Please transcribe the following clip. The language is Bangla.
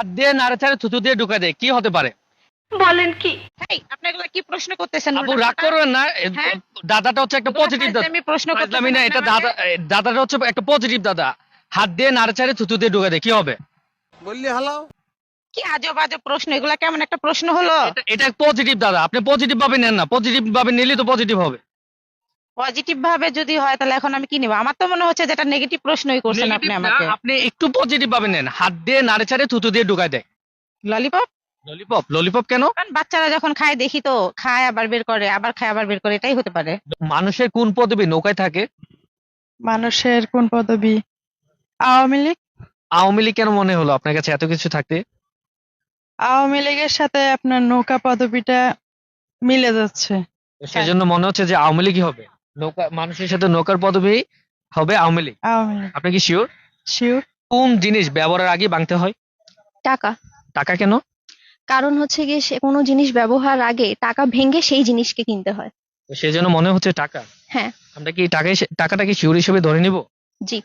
হাত দিয়ে নাড়াচাড়ে থুতু দিয়ে ঢুকা দেয়। কি হতে পারে? বলেন এই আপনি এগুলো কি প্রশ্ন করতেছেন আপু রাগ করবেন না হ্যাঁ? দাদাটা হচ্ছে একটা পজিটিভ দাদা। আমি প্রশ্ন ফাজলামি না এটা দাদা দাদাটা হচ্ছে একটা পজিটিভ দাদা। হাত দিয়ে নাড়াচাড়ে থুতু দিয়ে ঢুকা দেয় কি হবে? বললি হালাও কি আজব আজব প্রশ্ন এগুলা কেমন একটা প্রশ্ন হলো? এটা- এটা পজিটিভ দাদা আপনি পজিটিভ ভাবে নেন না পজিটিভ ভাবে নিলে তো পজিটিভ হবে। পজিটিভ ভাবে যদি হয় তাহলে এখন আমি কি নিব? আমার তো মনে হচ্ছে যেটা নেগেটিভ প্রশ্নই করছেন আপনি আমাকে। আপনি একটু পজিটিভ ভাবে নেন। হাত দিয়ে নাড়াচাড়ে থুতু দিয়ে ঢুকায় দেয়। ললিপপ ললিপপ ললিপপ কেন? কারণ বাচ্চারা যখন খায় দেখি তো খায় আবার বের করে আবার খায় আবার বের করে এটাই হতে পারে। মানুষের কোন পদবী নৌকায় থাকে? মানুষের কোন পদবি? আওয়ামী লীগ? আওয়ামী লীগ কেন মনে হলো আপনার কাছে এত কিছু থাকতে? আওয়ামী লীগের সাথে আপনার নৌকা পদবিটা মিলে যাচ্ছে। সেজন্য মনে হচ্ছে যে আওয়ামী লীগই হবে। নৌকা মানুষের সাথে নৌকার পদবি হবে আওয়ামী লীগ। আওয়ামী লীগ। আপনি কি শিওর শিওর কোন জিনিস ব্যবহারের আগে ভাঙতে হয়? টাকা। টাকা কেন? কারণ হচ্ছে গিয়ে সে কোনো জিনিস ব্যবহার আগে টাকা ভেঙে সেই জিনিসকে কিনতে হয়। তো সেজন্য মনে হচ্ছে টাকা। হ্যাঁ। আমরা কি টাকা টাকাটাকে শিওর হিসেবে ধরে নিব? জি।